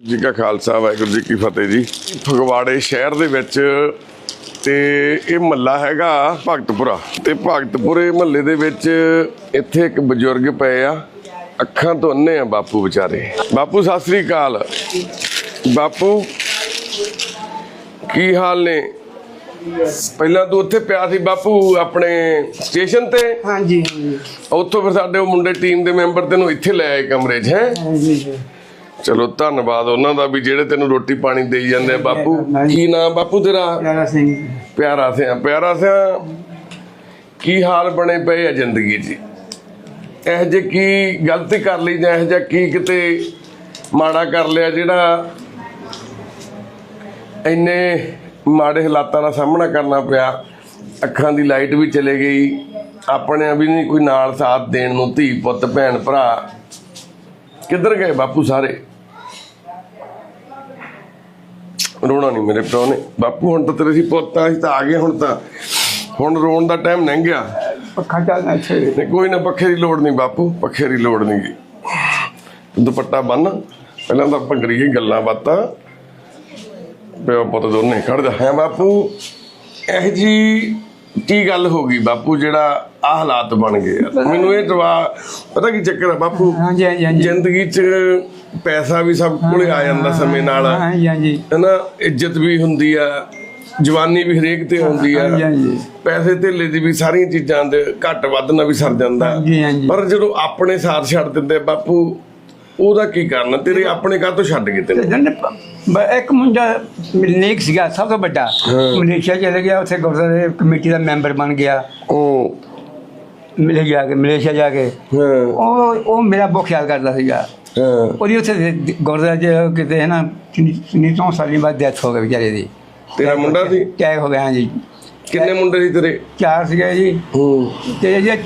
ਜੀ ਕਾ ਖਾਲਸਾ ਵਾਹਿਗੁਰੂ ਜੀ ਕੀ ਫਤਿਹ ਜੀ। ਫਗਵਾੜੇ ਸ਼ਹਿਰ ਦੇ ਵਿੱਚ ਤੇ ਇਹ ਮੱਲਾ ਹੈਗਾ ਭਗਤਪੁਰਾ। ਤੇ ਭਗਤਪੁਰੇ ਮਹੱਲੇ ਦੇ ਵਿੱਚ ਇੱਥੇ ਇੱਕ ਬਜ਼ੁਰਗ ਪਏ ਆ ਅੱਖਾਂ ਤੋਂ ਅੰਨੇ ਆ ਬਾਪੂ ਵਿਚਾਰੇ। ਬਾਪੂ ਸਤਿ ਸ੍ਰੀ ਅਕਾਲ। ਬਾਪੂ ਕੀ ਹਾਲ ਨੇ? ਪਹਿਲਾਂ ਤੂੰ ਉੱਥੇ ਪਿਆ ਸੀ ਬਾਪੂ ਆਪਣੇ ਸਟੇਸ਼ਨ ਤੇ? ਹਾਂਜੀ ਹਾਂਜੀ। ਉੱਥੋਂ ਫਿਰ ਸਾਡੇ ਉਹ ਮੁੰਡੇ ਟੀਮ ਦੇ ਮੈਂਬਰ ਤੈਨੂੰ ਇੱਥੇ ਲੈ ਆਏ ਕਮਰੇ 'ਚ ਹੈ। ਚਲੋ ਧੰਨਵਾਦ ਉਹਨਾਂ ਦਾ ਵੀ ਜਿਹੜੇ ਤੈਨੂੰ ਰੋਟੀ ਪਾਣੀ ਦੇਈ ਜਾਂਦੇ ਆ ਬਾਪੂ। ਕੀ ਨਾਮ ਬਾਪੂ ਤੇਰਾ? ਪਿਆਰਾ ਸਿੰਘ ਪਿਆਰਾ ਸਿਆ ਪਿਆਰਾ ਸਿਆ ਕੀ ਹਾਲ ਬਣੇ ਪਏ ਆ ਜ਼ਿੰਦਗੀ 'ਚ? ਇਹ ਜੇ ਕੀ ਗਲਤੀ ਕਰ ਲਈ ਜਾਂ ਇਹ ਜਿਹਾ ਕੀ ਕਿਤੇ ਮਾੜਾ ਕਰ ਲਿਆ ਜਿਹੜਾ ਇੰਨੇ ਮਾੜੇ ਹਾਲਾਤਾਂ ਦਾ ਸਾਹਮਣਾ ਕਰਨਾ ਪਿਆ? ਅੱਖਾਂ ਦੀ ਲਾਈਟ ਵੀ ਚਲੇ ਗਈ। ਆਪਣੇ ਵੀ ਨਹੀਂ ਕੋਈ ਨਾਲ ਸਾਥ ਦੇਣ ਨੂੰ ਧੀ ਪੁੱਤ ਭੈਣ ਭਰਾ। ਕਿੱਧਰ ਗਏ ਬਾਪੂ ਸਾਰੇ? ਰੋਣਾ ਨਹੀਂ ਮੇਰੇ ਪਿਓ ਨੇ। ਬਾਪੂ ਹੁਣ ਤਾਂ ਤੇਰੇ ਸੀ ਪੁੱਤ ਅਸੀਂ ਤਾਂ ਆ ਗਏ ਹੁਣ ਤਾਂ। ਹੁਣ ਰੋਣ ਦਾ ਟਾਈਮ ਲੰਘ ਗਿਆ। ਪੱਖਾ ਚੱਲਣਾ ਇੱਥੇ। ਤੇ ਕੋਈ ਨਾ ਪੱਖੇ ਦੀ ਲੋੜ ਨਹੀਂ ਬਾਪੂ ਪੱਖੇ ਦੀ ਲੋੜ ਨਹੀਂ ਗੀ। ਦੁਪੱਟਾ ਬੰਨ ਪਹਿਲਾਂ ਤਾਂ ਆਪਾਂ ਕਰੀਏ ਗੱਲਾਂ ਬਾਤਾਂ। ਪਿਓ ਪੁੱਤ ਦੋਨੇ ਖੜ ਜਾ। ਹੈ ਬਾਪੂ ਇਹ ਜੀ ਕੀ ਗੱਲ ਹੋ ਗਈ ਬਾਪੂ ਜਿਹੜਾ ਆ ਹਾਲਾਤ ਬਣ ਗਏ ਮੈਨੂੰ ਇਹ ਦਵਾ ਪਤਾ ਕੀ ਚੱਕਰ ਆ ਬਾਪੂ? ਹਾਂਜੀ ਹਾਂਜੀ। ਜ਼ਿੰਦਗੀ 'ਚ ਪੈਸਾ ਵੀ ਸਭ ਕੋਲੇ ਆ ਜਾਂਦਾ ਸਮੇਂ ਨਾਲ। ਹਾਂਜੀ ਹਾਂਜੀ। ਹਨਾ ਇੱਜ਼ਤ ਵੀ ਹੁੰਦੀ ਆ ਜਵਾਨੀ ਵੀ ਹਰੇਕ ਤੇ ਹੁੰਦੀ ਆ। ਪੈਸੇ ਧੇਲੇ ਦੀ ਵੀ ਸਾਰੀਆਂ ਚੀਜ਼ਾਂ ਦੇ ਘੱਟ ਵੱਧ ਨਾਲ ਵੀ ਸਰ ਜਾਂਦਾ। ਪਰ ਜਦੋਂ ਆਪਣੇ ਸਾਥ ਛੱਡ ਦਿੰਦੇ ਬਾਪੂ ਉਹਦਾ ਕੀ ਕਰਨਾ ਤੇਰੇ ਆਪਣੇ ਕਾਹ ਤੋਂ ਛੱਡ ਗਏ ਤੈਨੂੰ? ਇੱਕ ਮੁੰਡਾ ਨੇਕ ਸੀਗਾ ਸਭ ਤੋਂ ਵੱਡਾ। ਮਲੇਸ਼ੀਆ ਚਲੇ ਗਿਆ ਉੱਥੇ ਗੁਰਦੁਆਰੇ ਕਮੇਟੀ ਦਾ ਮੈਂਬਰ ਬਣ ਗਿਆ। ਉਹ ਮਿਲ ਗਿਆ ਕਿ ਮਲੇਸ਼ੀਆ ਜਾ ਕੇ। ਉਹ ਉਹ ਮੇਰਾ ਬਹੁਤ ਖਿਆਲ ਕਰਦਾ ਸੀਗਾ। ਹਾਂ। ਉਹਦੀ ਉੱਥੇ ਗੁਰਦੁਆਰੇ 'ਚ ਕਿਤੇ ਹੈ ਨਾ ਤਿੰਨ ਤੋਂ ਸਾਲੀ ਬਾਅਦ ਡੈਥ ਹੋ ਗਈ ਵਿਚਾਰੇ ਦੀ। ਤੇਰਾ ਮੁੰਡਾ ਸੀ? ਟੈਗ ਹੋ ਗਿਆ ਹਾਂਜੀ। ਕਿੰਨੇ ਮੁੰਡੇ ਸੀ ਤੇਰੇ? ਚਾਰ ਸੀਗੇ ਜੀ। ਹੂੰ। ਤੇ ਜੇ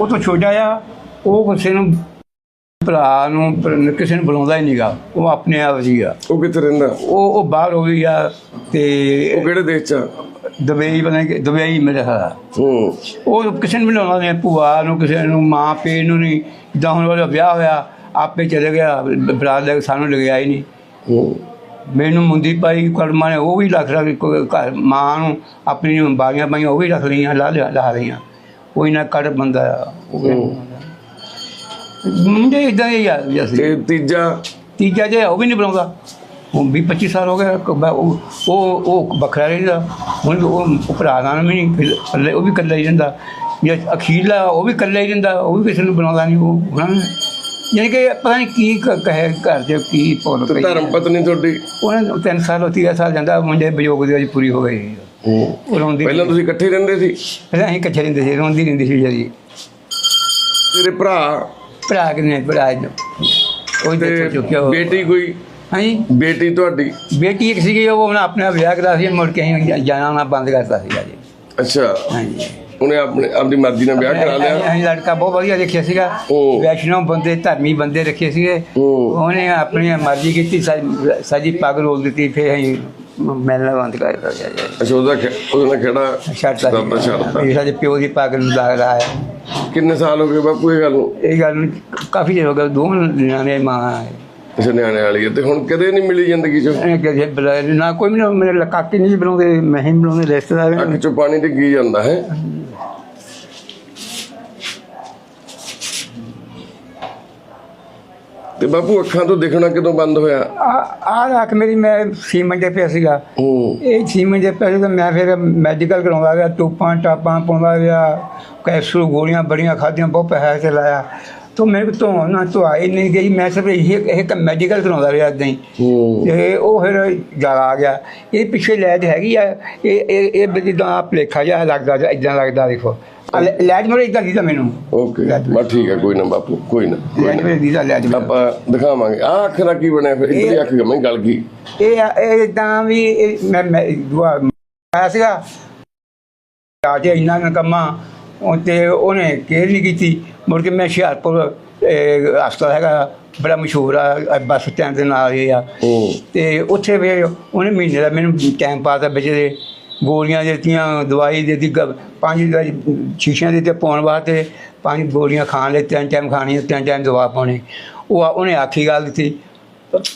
ਉਹ ਤੋਂ ਛੋਟਾ ਆ ਉਹ ਕਿਸੇ ਨੂੰ ਭਰਾ ਨੂੰ ਕਿਸੇ ਨੂੰ ਬੁਲਾਉਂਦਾ ਹੀ ਨਹੀਂਗਾ ਉਹ ਆਪਣੇ ਆਪ ਸੀਗਾ ਉਹ ਕਿੱਥੇ ਰਹਿੰਦਾ? ਉਹ ਉਹ ਬਾਹਰ ਹੋ ਗਈ ਆ ਤੇ ਉਹ ਕਿਹੜੇ ਦੇਸ਼ ਚ? ਦੁਬਈ ਬਣੇ ਦੁਬਈ ਮੇਰੇ ਹਾਲ ਹੂੰ। ਉਹ ਕਿਸੇ ਨੂੰ ਬੁਲਾਉਂਦਾ ਨਹੀਂ ਭੂਆ ਨੂੰ ਕਿਸੇ ਨੂੰ ਮਾਂ ਪੇ ਨੂੰ ਨਹੀਂ। ਜਿੱਦਾਂ ਹੁਣ ਉਹਦਾ ਵਿਆਹ ਹੋਇਆ ਆਪੇ ਚਲੇ ਗਿਆ ਬਰਾਤ ਲੈ ਕੇ ਸਾਨੂੰ ਲਗਿਆ ਹੀ ਨਹੀਂ ਮੈਨੂੰ ਮੁੰਦੀ ਪਾਈ ਕੜਮਾ ਨੇ ਉਹ ਵੀ ਰੱਖ ਰੱਖ ਮਾਂ ਨੂੰ ਆਪਣੀ ਬਾਗੀਆਂ ਪਾਈਆਂ ਉਹ ਵੀ ਰੱਖ ਲਈਆਂ ਲਾ ਲਿਆ ਲਾ ਲਈਆਂ। ਕੋਈ ਨਾ ਕੜ ਬੰਦਾ ਉਹ ਮੁੰਡੇ ਇਦਾਂ ਹੀ ਆ ਤੇ ਤੀਜਾ? ਤੀਜਾ ਜੇ ਉਹ ਵੀ ਨਹੀਂ ਬਣਾਉਂਦਾ। ਹੁਣ ਵੀ 25 ਸਾਲ ਹੋ ਗਏ ਬ- ਉਹ ਉਹ ਉਹ ਵੱਖਰਾ ਰਹਿੰਦਾ। ਹੁਣ ਉਹ ਭਰਾ ਨਾਲ ਵੀ ਨਹੀਂ ਉਹ ਵੀ ਇਕੱਲਾ ਹੀ ਰਹਿੰਦਾ। ਜੇ ਅਖੀਰਲਾ ਉਹ ਵੀ ਇਕੱਲਾ ਹੀ ਰਹਿੰਦਾ ਉਹ ਵੀ ਕਿਸੇ ਨੂੰ ਬਣਾਉਂਦਾ ਨਹੀਂ ਉਹ ਹਾਂ ਯਾਨੀ ਕਿ ਪਤਾ ਨਹੀਂ ਕੀ ਕ- ਕਹੇ ਘਰ 'ਚ ਕੀ ਪੌਲ ਤੇ ਧਰਮ ਪਤਨੀ ਤੁਹਾਡੀ? ਉਹਨੇ ਤਿੰਨ ਸਾਲ ਤੀਆ ਸਾਲ ਜਾਂਦਾ ਮੁੰਡੇ ਵਿਯੋਗ ਦੀ ਅੱਜ ਪੂਰੀ ਹੋ ਗਈ। ਹੂੰ। ਉਹ ਰੋਂਦੀ ਪਹਿਲਾਂ ਤੁਸੀਂ ਇਕੱਠੇ ਰਹਿੰਦੇ ਸੀ? ਪਹਿਲਾਂ ਅਸੀਂ ਇਕੱਠੇ ਰਹਿੰਦੇ ਸੀ ਰੋਂਦੀ ਰਹਿੰਦੀ ਸੀ ਜਿਹੜੀ ਤੇਰੇ ਭਰਾ? ਭਰਾ ਕਿੰਨੇ? ਭਰਾ ਉਹ ਤੇ ਦੇਖੋ ਚੁੱਕਿਆ ਉਹ ਬੇਟੀ ਕੋਈ? ਹਾਂਜੀ? ਬੇਟੀ ਤੁਹਾਡੀ? ਬੇਟੀ ਇੱਕ ਸੀਗੀ ਉਹ ਉਹਨੇ ਆਪਣਾ ਵਿਆਹ ਕਰਾ ਸੀ ਮੁੜ ਕੇ ਅਸੀਂ ਜਾਣਾ ਆਉਣਾ ਬੰਦ ਕਰਤਾ ਸੀਗਾ ਜੀ। ਅੱਛਾ। ਹਾਂਜੀ। ਉਹਨੇ ਆਪਣੇ ਆਪਣੀ ਮਰਜ਼ੀ ਨਾਲ ਵਿਆਹ ਕਰਾ ਲਿਆ। ਅਸੀਂ ਲੜਕਾ ਬਹੁਤ ਵਧੀਆ ਦੇਖਿਆ ਸੀਗਾ। ਉਹ। ਵੈਸ਼ਨਵ ਬੰਦੇ ਧਰਮੀ ਬੰਦੇ ਰੱਖੇ ਸੀਗੇ। ਉਹ। ਉਹਨੇ ਆਪਣੀ ਮਰਜ਼ੀ ਕੀਤੀ ਸਾਡੀ ਪੱਗ ਰੋਲ ਦਿੱਤੀ ਫਿਰ ਅਸੀਂ ਮਿਲਣਾ ਬੰਦ ਕਰ ਦਿੱਤਾ। ਅੱਛਾ ਉਹਦਾ ਉਹਦਾ ਖੇੜਾ ਛੱਡਤਾ। ਸੀ। ਇਹ ਸਾਡੇ ਪਿਓ ਦੀ ਪੱਗ ਨੂੰ ਲੱਗਦਾ ਹੈ ਕਿੰਨੇ ਸਾਲ ਹੋ ਗਏ ਬਾਪੂ ਇਹ ਗੱਲ ਨੂੰ? ਇਹ ਗੱਲ ਕਾਫੀ ਹੋ ਗਿਆ ਦੋ ਨਿਆਣੇ ਮਾਂ ਅੱਛਾ ਨਿਆਣੇ ਵਾਲੀ ਤੇ ਹੁਣ ਕਦੇ ਨਹੀਂ ਮਿਲੀ ਜ਼ਿੰਦਗੀ ਚ? ਇਹ ਕਿ ਬੁਲਾਏ ਨਾ ਕੋਈ ਮੈਨੂੰ ਮੇਰੇ ਕਾਕੇ ਨਹੀਂ ਬਣਾਉਂਦੇ ਮੈਂ ਹੀ ਬਣਾਉਂਦੇ ਰਿਸ਼ਤੇਦਾਰ ਅੱਖ ਚੋਂ ਪਾਣੀ ਡਿੱਗੀ ਜਾਂਦਾ ਹੈ? ਤੇ ਬਾਪੂ ਅੱਖਾਂ ਤੋਂ ਦਿਖਣਾ ਕਦੋਂ ਬੰਦ ਹੋਇਆ? ਆ ਆ ਰੱਖ ਮੇਰੀ ਮੈਂ ਸੀਮੈਂਟ ਦੇ ਪਿਆ ਸੀਗਾ। ਇਹ ਸੀਮੈਂਟ ਦੇ ਪੈਸੇ ਤਾਂ ਮੈਂ ਫਿਰ ਮੈਡੀਕਲ ਕਰਾਉਂਦਾ ਗਿਆ ਟੂਪਾਂ ਟਾਪਾਂ ਪਾਉਂਦਾ ਗਿਆ ਕੈਪਸੂਲ ਗੋਲੀਆਂ ਬੜੀਆਂ ਖਾਧੀਆਂ ਬਹੁਤ ਪੈਸਾ ਤੇ ਤਾਂ ਮੇਰੇ ਤੋਂ ਨਾ ਤੋਂ ਆਈ ਨਹੀਂ ਗਈ ਮੈਂ ਸਿਰਫ ਇਹ ਇੱਕ ਮੈਡੀਕਲ ਕਰਾਉਂਦਾ ਰਿਹਾ ਇਦਾਂ ਹੀ। ਤੇ ਉਹ ਫਿਰ ਜ਼ਿਆਦਾ ਆ ਗਿਆ। ਇਹ ਪਿੱਛੇ ਲੈਟ ਹੈਗੀ ਆ। ਇਹ ਇਹ ਇਹ ਜਿੱਦਾਂ ਆ ਭਲੇਖਾ ਜਿਹਾ ਲੱਗਦਾ ਇਦਾਂ ਲੱਗਦਾ ਦੇਖੋ। ਆਹ ਲੈ- ਲੈਟ ਮੇਰੇ ਇਦਾਂ ਦੀਦਾ ਮੈਨੂੰ। ਓਕੇ। ਬਸ ਠੀਕ ਹੈ ਕੋਈ ਨਾ ਬਾਪੂ ਕੋਈ ਨਾ ਨਾ। ਮੇਰੇ ਦੀਦਾ ਮੇਰੇ। ਆਪਾਂ ਦਿਖਾਵਾਂਗੇ। ਆਹ ਅੱਖ ਦਾ ਕੀ ਬਣਿਆ ਫਿਰ? ਇਧਰ ਅੱਖ ਗਮੇ ਗਲ ਗਈ। ਇਹ ਇਹ ਇਦਾਂ ਵੀ ਮੈਂ ਮੈਂ ਦੁਆ ਆਇਆ ਸੀਗਾ। ਆ ਕੇ ਇੰਨਾ ਨਕਮਾ ਉਹ ਤੇ ਉਹਨੇ ਕੇਅਰ ਨਹੀਂ ਕੀਤੀ। ਮੁੜ ਕੇ ਮੈਂ ਹੁਸ਼ਿਆਰਪੁਰ ਇਹ ਹਸਪਤਾਲ ਹੈਗਾ ਬੜਾ ਮਸ਼ਹੂਰ ਆ ਬੱਸ ਸਟੈਂਡ ਦੇ ਨਾਲ ਹੀ ਆ। ਤੇ ਉੱਥੇ ਵੀ ਉਹਨੇ ਮਹੀਨੇ ਦਾ ਮੈਨੂੰ ਟਾਈਮ ਪਾਤਾ ਵਿੱਚ ਦੇ ਗੋਲੀਆਂ ਦਿੱਤੀਆਂ ਦਵਾਈ ਦਿੱਤੀ ਗ- ਪੰਜ ਸ਼ੀਸ਼ਿਆਂ ਦਿੱਤੇ ਪਾਉਣ ਵਾਸਤੇ ਪੰਜ ਗੋਲੀਆਂ ਖਾਣ ਲਈ ਤਿੰਨ ਟਾਈਮ ਖਾਣੀਆਂ ਤਿੰਨ ਟਾਈਮ ਦਵਾ ਪਾਉਣੀ। ਉਹ ਉਹਨੇ ਆਖੀ ਗੱਲ ਦਿੱਤੀ।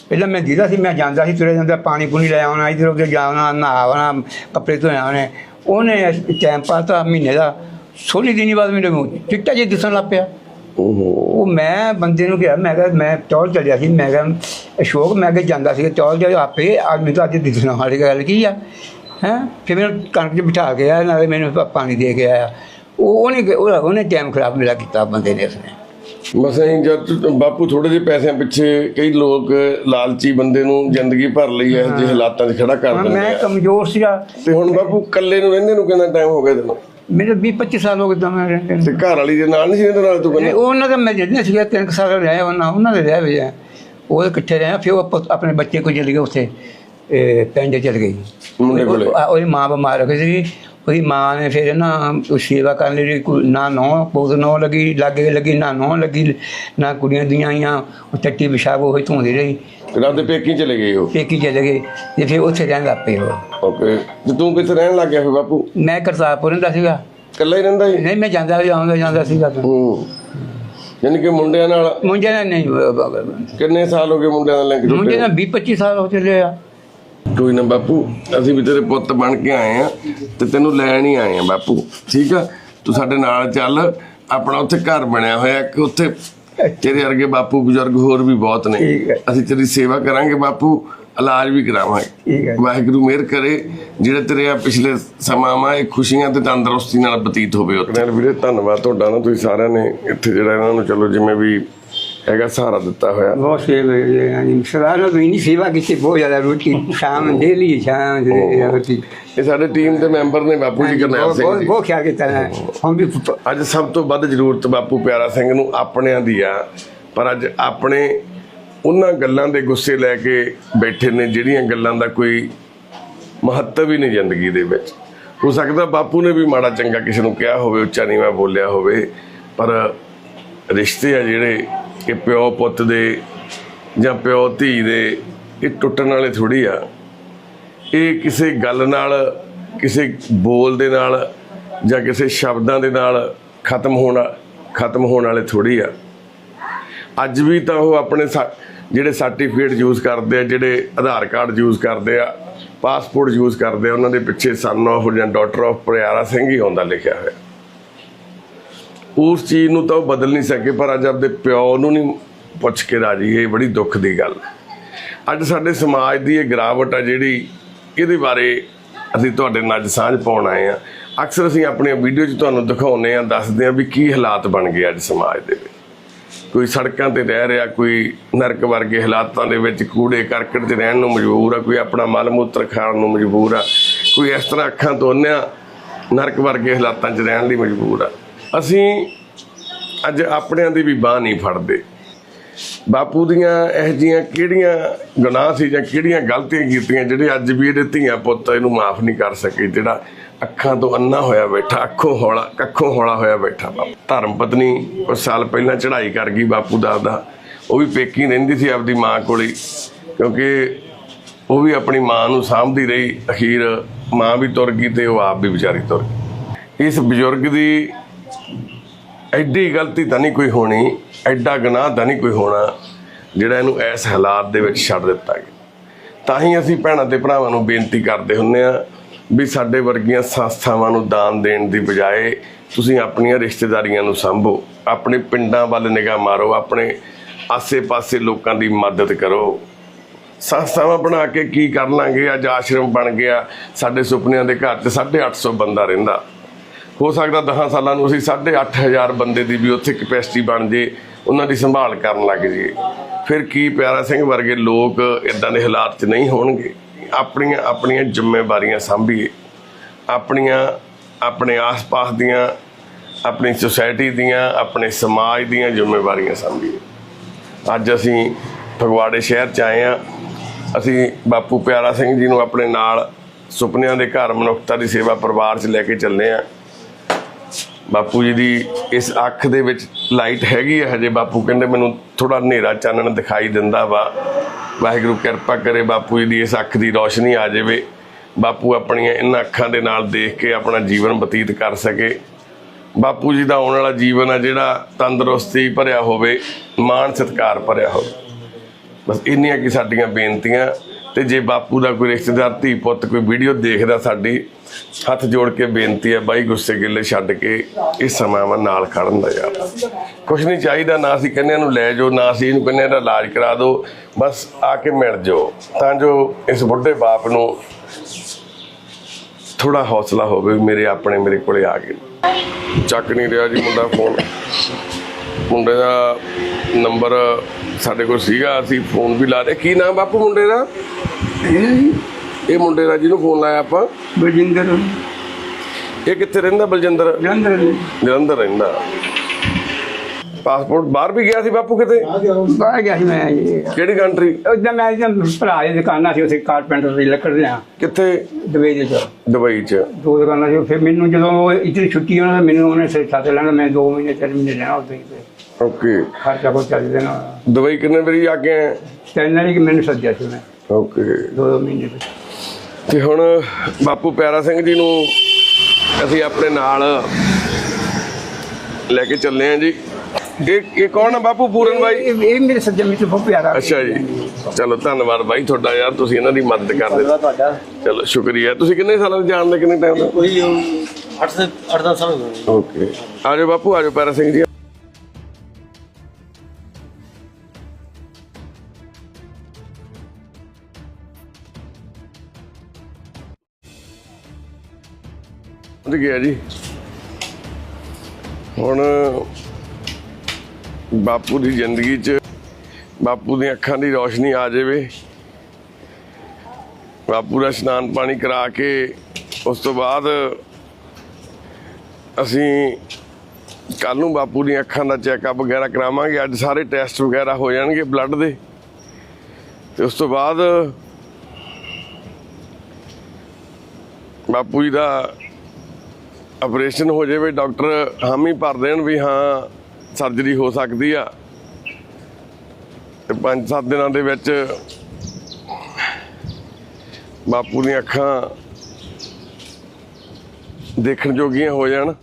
ਪਹਿਲਾਂ ਮੈਂ ਜਿਹਦਾ ਸੀ ਮੈਂ ਜਾਂਦਾ ਸੀ ਤੁਰੇ ਜਾਂਦਾ ਪਾਣੀ ਪੂਣੀ ਲੈ ਆਉਣਾ ਇਧਰ ਉਧਰ ਜਾਣਾ ਨਹਾਉਣਾ ਕੱਪੜੇ ਧੋਣੇ ਉਹਨੇ। ਟਾਈਮ ਪਾਤਾ ਮਹੀਨੇ ਦਾ ਸੋਲੀ ਦਿਨੀ ਬਾਅਦ ਮੈਨੂੰ ਚਿੱਟਾ ਜਿਹਾ ਦਿਸਣ ਲੱਗ ਪਿਆ। ਉਹ ਮੈਂ ਬੰਦੇ ਨੂੰ ਕਿਹਾ ਮੈਂ ਕਿਹਾ ਮੈਂ ਟੌਲ ਚੱਲਿਆ ਸੀ ਮੈਂ ਕਿਹਾ ਅਸ਼ੋਕ ਮੈਂ ਕਿ ਜਾਂਦਾ ਸੀ ਟੌਲ ਜਿਹਾ ਆਪੇ ਆਦਮੀ ਤਾਂ ਅੱਜ ਦਿਸਣਾ ਵਾਲੀ ਗੱਲ ਕੀ ਆ? ਹੈ? ਫਿਰ ਮੈਨੂੰ ਕਣਕ 'ਚ ਬਿਠਾ ਕੇ ਆਇਆ ਨਾਲੇ ਮੈਨੂੰ ਪਾਣੀ ਦੇ ਕੇ ਆਇਆ। ਉਹ ਉਹਨੇ ਉਹ- ਉਹਨੇ ਟਾਈਮ ਖਰਾਬ ਮੇਰਾ ਕੀਤਾ ਬੰਦੇ ਨੇ ਉਸਨੇ। ਬਸ ਐਂ ਜਦ ਬਾਪੂ ਥੋੜੇ ਜਿਹੇ ਪੈਸਿਆਂ ਪਿੱਛੇ ਕਈ ਲੋਕ ਲਾਲਚੀ ਬੰਦੇ ਨੂੰ ਜ਼ਿੰਦਗੀ ਭਰ ਲਈ ਇਹੋ ਜਿਹੇ ਹਾਲਾਤਾਂ 'ਚ ਖੜਾ ਕਰ ਦਿੰਦੇ ਮੈਂ ਕਮਜ਼ੋਰ ਸੀਗਾ। ਤੇ ਹੁਣ ਬਾਪੂ ਇਕੱਲੇ ਨੂੰ ਰਹਿੰਦੇ ਨੂੰ ਕਿੰਨਾ ਟਾਈਮ ਹੋ ਗਿਆ ਤੈਨੂੰ? ਮੇਰੇ 20 25 ਸਾਲ ਹੋ ਗਏ ਤਾਂ ਮੈਂ ਰਹਿੰਦੇ ਨੂੰ। ਤੇ ਘਰ ਵਾਲੀ ਦੇ ਨਾਲ ਨਹੀਂ ਸੀ ਇਹਦੇ ਨਾਲ ਤੂੰ ਤੇ ਕਹਿੰਦਾ ਉਹਨਾਂ ਦਾ ਮੈਂ ਜਿਹੜੇ ਸੀਗਾ ਤਿੰਨ ਕੁ ਸਾਲ ਰਿਹਾ ਉਹਨਾਂ ਉਹਨਾਂ ਦੇ ਰਿਹਾ ਵੀ ਉਹ ਇਕੱਠੇ ਰਹੇ ਫਿਰ ਉਹ ਆਪਣੇ ਬੱਚੇ ਕੋਲ ਚਲੇ ਗਏ ਉੱਥੇ ਇਹ ਪਿੰਡ ਚਲੇ ਗਈ। ਮੁੰਡੇ ਕੋਲੇ? ਉਹ- ਉਹਦੀ ਮਾਂ ਬਿਮਾਰ ਹੋ ਗਈ ਸੀ। ਉਹਦੀ ਮਾਂ ਨੇ ਫਿਰ ਨਾ ਉਹ ਸੇਵਾ ਕਰਨ ਲਈ ਕੋਈ ਨਾ ਨੌ ਬਹੁਤ ਨੌ ਲੱਗੀ ਲੱਗੇ ਲੱਗੀ ਨਾ ਨੌ ਲੱਗੀ ਨਾ ਕੁੜੀਆਂ ਦੀਆਂ ਆਈਆਂ। ਉਹ ਟੱਟੀ ਪਿਸ਼ਾਬ ਉਹ ਧੋਂਦੀ ਰਹੀ। ਰਾਤ ਦੇ ਪੇਕੀ ਚਲੇ ਗਏ ਉਹ? ਪੇਕੀ ਚਲੇ ਗਏ। ਤੇ ਫਿਰ ਉੱਥੇ ਰਹਿਣ ਲੱਗ ਪਏ ਉਹ। ਓਕੇ। ਤੇ ਤੂੰ ਕਿੱਥੇ ਰਹਿਣ ਲੱਗ ਗਿਆ ਫਿਰ ਬਾਪੂ? ਮੈਂ ਕਰਤਾਰਪੁਰ ਰਹਿੰਦਾ ਸੀਗਾ। ਇਕੱਲਾ ਹੀ ਰਹਿੰਦਾ ਸੀ? ਨਹੀਂ ਮੈਂ ਜਾਂਦਾ ਵੀ ਆਉਂਦਾ ਜਾਂਦਾ ਸੀਗਾ। ਹੂੰ। ਯਾਨੀ ਕਿ ਮੁੰਡਿਆਂ ਨਾਲ ਮੁੰਡੇ ਨਾਲ ਨਹੀਂ ਬ- ਬ- ਬ- ਕਿੰਨੇ ਸਾਲ ਹੋ ਗਏ ਮੁੰਡਿਆਂ ਨਾਲ ਲਿੰਕ ਮੁੰਡੇ ਟੁੱਟੇ ਨਾਲ 20 25 ਸਾਲ ਹੋ ਚੱਲੇ ਆ। ਕੋਈ ਨਾ ਬਾਪੂ ਅਸੀਂ ਵੀ ਤੇਰੇ ਪੁੱਤ ਬਣ ਕੇ ਆਏ ਆ ਤੇ ਤੈਨੂੰ ਲੈਣ ਹੀ ਆਏ ਆ ਬਾਪੂ ਠੀਕ ਆ? ਤੂੰ ਸਾਡੇ ਨਾਲ ਚੱਲ ਆਪਣਾ ਉੱਥੇ ਘਰ ਬਣਿਆ ਹੋਇਆ ਕਿ ਉੱਥੇ ਤੇਰੇ ਵਰਗੇ ਬਾਪੂ ਬਜ਼ੁਰਗ ਹੋਰ ਵੀ ਬਹੁਤ ਨੇ। ਅਸੀਂ ਤੇਰੀ ਸੇਵਾ ਕਰਾਂਗੇ ਬਾਪੂ ਇਲਾਜ ਵੀ ਕਰਾਵਾਂਗੇ। ਵਾਹਿਗੁਰੂ ਮਿਹਰ ਕਰੇ ਜਿਹੜੇ ਤੇਰੇ ਆ ਪਿਛਲੇ ਸਮਾਂ ਮਾ ਇਹ ਖੁਸ਼ੀਆਂ ਤੇ ਤੰਦਰੁਸਤੀ ਨਾਲ ਬਤੀਤ ਹੋਵੇ ਉੱਥੇ। ਵੀਰੇ ਧੰਨਵਾਦ ਤੁਹਾਡਾ ਨਾ ਤੁਸੀਂ ਸਾਰਿਆਂ ਨੇ ਇੱਥੇ ਜਿਹੜਾ ਇਹਨਾਂ ਨੂੰ ਚਲੋ ਜਿਵੇਂ ਵੀ ਹੈਗਾ ਸਹਾਰਾ ਦਿੱਤਾ ਹੋਇਆ। ਬਹੁਤ ਸੇਵਾ yani ਸਰਦਾਰ ਨੂੰ ਇੰਨੀ ਸੇਵਾ ਕੀਤੀ ਬਹੁਤ ਜ਼ਿਆਦਾ ਰੋਟੀ ਸ਼ਾਮ ਡੇਲੀ ਸ਼ਾਮ ਦੇ ਰੋਟੀ। ਇਹ ਸਾਡੇ ਟੀਮ ਦੇ ਮੈਂਬਰ ਨੇ ਬਾਪੂ ਜੀ ਕਰਨੈਲ ਸਿੰਘ ਬਹੁਤ ਬਹੁਤ ਖਿਆਲ ਕੀਤਾ ਹੈ ਹੁਣ ਵੀ ਅੱਜ ਸਭ ਤੋਂ ਵੱਧ ਜ਼ਰੂਰਤ ਬਾਪੂ ਪਿਆਰਾ ਸਿੰਘ ਨੂੰ ਆਪਣਿਆਂ ਦੀ ਆ। ਪਰ ਅੱਜ ਆਪਣੇ ਉਹਨਾਂ ਗੱਲਾਂ ਦੇ ਗੁੱਸੇ ਲੈ ਕੇ ਬੈਠੇ ਨੇ ਜਿਹੜੀਆਂ ਗੱਲਾਂ ਦਾ ਕੋਈ ਮਹੱਤਵ ਹੀ ਨਹੀਂ ਜ਼ਿੰਦਗੀ ਦੇ ਵਿੱਚ। ਹੋ ਸਕਦਾ ਬਾਪੂ ਨੇ ਵੀ ਮਾੜਾ ਚੰਗਾ ਕਿਸੇ ਨੂੰ ਕਿਹਾ ਹੋਵੇ ਉੱਚਾ ਨੀਵਾਂ ਬੋਲਿਆ ਹੋਵੇ ਪਰ ਰਿਸ਼ਤੇ ਆ ਜਿਹੜੇ ਕਿ ਪਿਓ ਪੁੱਤ ਦੇ ਜਾਂ ਪਿਓ ਧੀ ਦੇ ਇਹ ਟੁੱਟਣ ਵਾਲੇ ਥੋੜੀ ਆ। ਇਹ ਕਿਸੇ ਗੱਲ ਨਾਲ, ਕਿਸੇ ਬੋਲ ਦੇ ਨਾਲ ਜਾਂ ਕਿਸੇ ਸ਼ਬਦਾਂ ਦੇ ਨਾਲ ਖਤਮ ਹੋਣਾ, ਖਤਮ ਹੋਣ ਵਾਲੇ ਥੋੜੀ ਆ। ਅੱਜ ਵੀ ਤਾਂ ਉਹ ਆਪਣੇ ਸਾ- ਜਿਹੜੇ ਸਰਟੀਫਿਕੇਟ ਯੂਜ਼ ਕਰਦੇ ਆ, ਜਿਹੜੇ ਆਧਾਰ ਕਾਰਡ ਯੂਜ਼ ਕਰਦੇ ਆ, ਪਾਸਪੋਰਟ ਯੂਜ਼ ਕਰਦੇ ਆ, ਉਹਨਾਂ ਦੇ ਪਿੱਛੇ ਸਨ ਆਫ ਜਾਂ ਡਾਟਰ ਆਫ ਪ੍ਰਿਆਰਾ ਸਿੰਘ ਹੀ ਆਉਂਦਾ ਲਿਖਿਆ ਹੋਇਆ। ਉਸ ਚੀਜ਼ ਨੂੰ ਤਾਂ ਉਹ ਬਦਲ ਨਹੀਂ ਸਕੇ, ਪਰ ਅੱਜ ਆਪਦੇ ਪਿਓ ਨੂੰ ਨਹੀਂ ਪੁੱਛ ਕੇ ਰਾਜੀ, ਇਹ ਬੜੀ ਦੁੱਖ ਦੀ ਗੱਲ ਅੱਜ ਸਾਡੇ ਸਮਾਜ ਦੀ ਇਹ ਗਿਰਾਵਟ ਆ ਜਿਹੜੀ ਇਹਦੇ ਬਾਰੇ ਅਸੀਂ ਤੁਹਾਡੇ ਨਾਲ ਅੱਜ ਸਾਂਝ ਪਾਉਣ ਆਏ ਆ ਅਕਸਰ ਅਸੀਂ ਆਪਣੀਆਂ ਵੀਡੀਓ 'ਚ ਤੁਹਾਨੂੰ ਦਿਖਾਉਂਦੇ ਆ ਦੱਸਦੇ ਆ ਵੀ ਕੀ ਹਾਲਾਤ ਬਣ ਗਏ ਅੱਜ ਸਮਾਜ ਦੇ ਵਿੱਚ। ਕੋਈ ਸੜਕਾਂ ਤੇ ਰਹਿ ਰਿਹਾ, ਕੋਈ ਨਰਕ ਵਰਗੇ ਹਾਲਾਤਾਂ ਦੇ ਵਿੱਚ ਕੂੜੇ ਕਰਕਟ 'ਚ ਰਹਿਣ ਨੂੰ ਮਜਬੂਰ ਆ, ਕੋਈ ਆਪਣਾ ਮਲ ਮੂਤਰ ਖਾਣ ਨੂੰ ਮਜਬੂਰ ਆ, ਕੋਈ ਇਸ ਤਰ੍ਹਾਂ ਅੱਖਾਂ ਤੋਂ ਅੰਨ੍ਹਿਆ ਨਰਕ ਵਰਗੇ ਹਾਲਾਤਾਂ 'ਚ ਰਹਿਣ ਲਈ ਮਜਬੂਰ ਆ। ਅਸੀਂ ਅੱਜ ਆਪਣਿਆਂ ਦੀ ਵੀ ਬਾਹ ਨਹੀਂ ਫੜਦੇ। ਬਾਪੂ ਦੀਆਂ ਇਹ ਜੀਆਂ ਕਿਹੜੀਆਂ ਗੁਨਾਹ ਸੀ ਜਾਂ ਕਿਹੜੀਆਂ ਗਲਤੀਆਂ ਕੀਤੀਆਂ ਜਿਹੜੇ ਅੱਜ ਵੀ ਇਹਦੇ ਧੀਆਂ ਪੁੱਤ ਇਹਨੂੰ ਮਾਫ ਨਹੀਂ ਕਰ ਸਕੇ, ਜਿਹੜਾ ਅੱਖਾਂ ਤੋਂ ਅੰਨਾ ਹੋਇਆ ਬੈਠਾ, ਅੱਖੋਂ ਹੌਲਾ, ਕੱਖੋਂ ਹੌਲਾ ਹੋਇਆ ਬੈਠਾ ਬਾਪੂ। ਧਰਮ ਪਤਨੀ ਕੁਝ ਸਾਲ ਪਹਿਲਾਂ ਚੜ੍ਹਾਈ ਕਰ ਗਈ ਬਾਪੂ ਦਾ ਦਾ ਉਹ ਵੀ ਪੇਕੀ ਰਹਿੰਦੀ ਸੀ ਆਪਦੀ ਮਾਂ ਕੋਲੇ, ਕਿਉਂਕਿ ਉਹ ਵੀ ਆਪਣੀ ਮਾਂ ਨੂੰ ਸਾਂਭਦੀ ਰਹੀ ਅਖੀਰ। ਮਾਂ ਵੀ ਤੁਰ ਗਈ ਤੇ ਉਹ ਆਪ ਵੀ ਵਿਚਾਰੀ ਤੁਰ ਗਈ। ਇਸ ਬਜ਼ੁਰਗ ਦੀ ਐਡੀ ਗਲਤੀ ਤਾਂ ਨਹੀਂ ਕੋਈ ਹੋਣੀ, ਐਡਾ ਗੁਨਾਹ ਤਾਂ ਨਹੀਂ ਕੋਈ ਹੋਣਾ, ਜਿਹੜਾ ਇਹਨੂੰ ਇਸ ਹਾਲਾਤ ਦੇ ਵਿੱਚ ਛੱਡ ਦਿੱਤਾ ਗਿਆ। ਤਾਂ ਹੀ ਅਸੀਂ ਭੈਣਾਂ ਤੇ ਭਰਾਵਾਂ ਨੂੰ ਬੇਨਤੀ ਕਰਦੇ ਹੁੰਨੇ ਆ ਵੀ ਸਾਡੇ ਵਰਗੀਆਂ ਸੰਸਥਾਵਾਂ ਨੂੰ ਦਾਨ ਦੇਣ ਦੀ ਬਜਾਏ ਤੁਸੀਂ ਆਪਣੀਆਂ ਰਿਸ਼ਤੇਦਾਰੀਆਂ ਨੂੰ ਸੰਭੋ, ਆਪਣੇ ਪਿੰਡਾਂ ਵੱਲ ਨਿਗਾਹ ਮਾਰੋ, ਆਪਣੇ ਆਸੇ-ਪਾਸੇ ਲੋਕਾਂ ਦੀ ਮਦਦ ਕਰੋ। ਸੰਸਥਾਵਾਂ ਬਣਾ ਕੇ ਕੀ ਕਰ ਲਾਂਗੇ? ਅੱਜ ਆਸ਼ਰਮ ਬਣ ਗਿਆ, ਸਾਡੇ ਸੁਪਨਿਆਂ ਦੇ ਘਰ 'ਚ 850 ਬੰਦਾ ਰਹਿੰਦਾ। ਹੋ ਸਕਦਾ 10 ਸਾਲਾਂ ਨੂੰ ਅਸੀਂ 8500 ਬੰਦੇ ਦੀ ਵੀ ਉੱਥੇ ਕਪੈਸਿਟੀ ਬਣ ਜੇ, ਉਹਨਾਂ ਦੀ ਸੰਭਾਲ ਕਰਨ ਲੱਗ ਜਾਈਏ ਫਿਰ ਕੀ ਪਿਆਰਾ ਸਿੰਘ ਵਰਗੇ ਲੋਕ ਇਦਾਂ ਦੇ ਹਾਲਾਤ 'ਚ ਨਹੀਂ ਹੋਣਗੇ? ਆਪਣੀਆਂ ਆਪਣੀਆਂ ਜ਼ਿੰਮੇਵਾਰੀਆਂ ਸੰਭੀਏ। ਆਪਣੀਆਂ ਆਪਣੇ ਆਸ-ਪਾਸ ਦੀਆਂ, ਆਪਣੀ ਸੁਸਾਇਟੀ ਦੀਆਂ, ਆਪਣੇ ਸਮਾਜ ਦੀਆਂ ਜ਼ਿੰਮੇਵਾਰੀਆਂ ਸੰਭੀਏ। ਅੱਜ ਅਸੀਂ ਫਗਵਾੜੇ ਸ਼ਹਿਰ 'ਚ ਆਏ ਆ ਅਸੀਂ ਬਾਪੂ ਪਿਆਰਾ ਸਿੰਘ ਜੀ ਨੂੰ ਆਪਣੇ ਨਾਲ ਸੁਪਨਿਆਂ ਦੇ ਘਰ ਮਨੁੱਖਤਾ ਦੀ ਸੇਵਾ ਪਰਿਵਾਰ 'ਚ ਲੈ ਕੇ ਚੱਲੇ ਆ ਬਾਪੂ ਜੀ ਦੀ ਇਸ ਅੱਖ ਦੇ ਵਿੱਚ ਲਾਈਟ ਹੈਗੀ ਹੈ ਹਜੇ। ਬਾਪੂ ਕਹਿੰਦੇ ਮੈਨੂੰ ਥੋੜਾ ਹਨੇਰਾ ਚਾਨਣ ਦਿਖਾਈ ਦਿੰਦਾ ਵਾ। ਵਾਹਿਗੁਰੂ ਕਿਰਪਾ ਕਰੇ ਬਾਪੂ ਜੀ ਦੀ ਇਸ ਅੱਖ ਦੀ ਰੋਸ਼ਨੀ ਆ ਜਾਵੇ। ਬਾਪੂ ਆਪਣੀਆਂ ਇਹਨਾਂ ਅੱਖਾਂ ਦੇ ਨਾਲ ਦੇਖ ਕੇ ਆਪਣਾ ਜੀਵਨ ਬਤੀਤ ਕਰ ਸਕੇ। ਬਾਪੂ ਜੀ ਦਾ ਆਉਣ ਵਾਲਾ ਜੀਵਨ ਆ ਜਿਹੜਾ ਤੰਦਰੁਸਤੀ ਭਰਿਆ ਹੋਵੇ, ਮਾਣ ਸਤਿਕਾਰ ਭਰਿਆ ਹੋਵੇ। ਬਸ ਇੰਨੀਆਂ ਕੀ ਸਾਡੀਆਂ ਬੇਨਤੀਆਂ ਤੇ ਜੇ ਬਾਪੂ ਦਾ ਕੋਈ ਰਿਸ਼ਤੇਦਾਰ, ਧੀ ਪੁੱਤ ਕੋਈ ਵੀਡੀਓ ਦੇਖਦਾ ਸਾਡੀ, ਹੱਥ ਜੋੜ ਕੇ ਬੇਨਤੀ ਹੈ ਬਾਈ ਗੁੱਸੇ ਗਿੱਲੇ ਛੱਡ ਕੇ ਇਸ ਸਮਾਂ ਨਾਲ ਖੜਨ ਦਾ ਯਾਰ। ਕੁਝ ਨਹੀਂ ਚਾਹੀਦਾ, ਨਾ ਅਸੀਂ ਕਹਿੰਦੇ ਇਹਨੂੰ ਲੈ ਜਾਓ, ਨਾ ਅਸੀਂ ਇਹਨੂੰ ਕਹਿੰਦੇ ਇਹਦਾ ਇਲਾਜ ਕਰਾ ਦਿਓ, ਬਸ ਆ ਕੇ ਮਿਲ ਜਾਓ। ਤਾਂ ਜੋ ਇਸ ਬੁੱਢੇ ਬਾਪ ਨੂੰ ਥੋੜਾ ਹੌਸਲਾ ਹੋਵੇ ਮੇਰੇ ਆਪਣੇ ਮੇਰੇ ਕੋਲੇ ਆ ਗਏ। ਚੱਕ ਨਹੀਂ ਰਿਹਾ ਜੀ ਮੁੰਡਾ ਫੋਨ। ਮੁੰਡੇ ਦਾ ਨੰਬਰ ਸਾਡੇ ਕੋਲ ਸੀਗਾ, ਅਸੀਂ ਫੋਨ ਵੀ ਲਾ ਦੇ ਕੀ ਨਾਮ ਬਾਪੂ ਮੁੰਡੇ ਦਾ? ਇਹ ਮੁੰਡੇ ਦਾ ਜਿਹਨੂੰ ਫੋਨ ਲਾਇਆ ਆਪਾਂ? ਬਲਜਿੰਦਰ। ਇਹ ਕਿੱਥੇ ਰਹਿੰਦਾ ਬਲਜਿੰਦਰ? ਜਲੰਧਰ ਜਲੰਧਰ ਰਹਿੰਦਾ। ਪਾਸਪੋਰਟ ਬਾਹਰ ਵੀ ਗਿਆ ਸੀ ਬਾਪੂ ਕਿਤੇ? ਬਾਹਰ ਗਿਆ ਸੀ ਮੈਂ ਜੀ। ਕਿਹੜੀ ਕੰਟਰੀ ਉਦਾਂ ਮੈਂ ਜਾਂ ਭਰਾ ਦੀ ਦੁਕਾਨਾਂ ਸੀ ਉੱਥੇ ਕਾਰਪੈਂਟਰ ਦੀ ਲੱਕੜ ਲਿਆ ਕਿੱਥੇ? ਦਵੇ ਦੇ ਚ ਦੁਬਈ 'ਚ। ਦੋ ਦੁਕਾਨਾਂ ਸੀ ਫਿਰ ਮੈਨੂੰ ਜਦੋਂ ਇੱਥੇ ਛੁੱਟੀ ਹੋਣਾ ਮੈਨੂੰ ਉਹਨੇ ਸਿਰ ਛੱਤ ਲੈਣਾ ਮੈਂ 2 ਮਹੀਨੇ 3 ਮਹੀਨੇ ਰਹਿਣਾ ਉੱਥੇ ਓਕੇ ਖਰਚਾ ਕੋ ਚੱਲ ਦੇਣਾ। ਦੁਬਈ ਕਿੰਨੇ ਵਾਰੀ ਆ ਕੇ ਤਿੰਨ ਵਾਰੀ ਕਿ ਮੈਨੂੰ ਸੱਦਿਆ ਸੀ ਉਹਨੇ। ਓਕੇ। ਦੋ ਦੋ ਮਹੀਨੇ ਵਿੱਚ ਤੇ ਹੁਣ ਬਾਪੂ ਪਿਆਰਾ ਸਿੰਘ ਜੀ ਨੂੰ ਅਸੀਂ ਆਪਣੇ ਨਾਲ ਲੈ ਕੇ ਚੱਲੇ ਆ ਜੀ। ਇਹ ਇਹ ਕੌਣ ਆ ਬਾਪੂ ਪੂਰਨ ਬਾਈ? ਇਹ ਇਹ ਮੇਰੇ ਸੱਜੇ ਮਿੱਤਰ ਬਹੁਤ ਪਿਆਰਾ ਅੱਛਾ ਜੀ। ਚਲੋ ਧੰਨਵਾਦ ਬਾਈ ਤੁਹਾਡਾ ਯਾਰ ਤੁਸੀਂ ਇਹਨਾਂ ਦੀ ਮਦਦ ਕਰਦੇ ਤੁਹਾਡਾ। ਚਲੋ ਸ਼ੁਕਰੀਆ। ਤੁਸੀਂ ਕਿੰਨੇ ਸਾਲਾਂ ਤੋਂ ਜਾਣਦੇ ਕਿੰਨੇ ਟਾਈਮ ਤੋਂ? ਕੋਈ 8 ਸੇ 8 ਸਾਲ ਹੋ ਗਏ। ਓਕੇ। ਆਜੋ ਬਾਪੂ ਆਜੋ ਪਿਆਰਾ ਸਿੰਘ ਜੀ ਪਹੁੰਚ ਗਿਆ ਜੀ। ਹੁਣ ਬਾਪੂ ਦੀ ਜ਼ਿੰਦਗੀ 'ਚ ਬਾਪੂ ਦੀਆਂ ਅੱਖਾਂ ਦੀ ਰੋਸ਼ਨੀ ਆ ਜਾਵੇ। ਬਾਪੂ ਦਾ ਇਸ਼ਨਾਨ ਪਾਣੀ ਕਰਾ ਕੇ ਉਸ ਤੋਂ ਬਾਅਦ ਅਸੀਂ ਕੱਲ ਨੂੰ ਬਾਪੂ ਦੀਆਂ ਅੱਖਾਂ ਦਾ ਚੈੱਕਅਪ ਵਗੈਰਾ ਕਰਾਵਾਂਗੇ। ਅੱਜ ਸਾਰੇ ਟੈਸਟ ਵਗੈਰਾ ਹੋ ਜਾਣਗੇ ਬਲੱਡ ਦੇ। ਤੇ ਉਸ ਤੋਂ ਬਾਅਦ ਬਾਪੂ ਜੀ ਦਾ ਆਪਰੇਸ਼ਨ ਹੋ ਜਾਵੇ, ਡਾਕਟਰ ਹਾਮੀ ਭਰ ਦੇਣ ਵੀ ਹਾਂ, ਸਰਜਰੀ ਹੋ ਸਕਦੀ ਆ। ਤੇ 5-7 ਦਿਨਾਂ ਦੇ ਵਿੱਚ ਬਾਪੂ ਦੀਆਂ ਅੱਖਾਂ ਦੇਖਣ ਜੋਗੀਆਂ ਹੋ ਜਾਣ।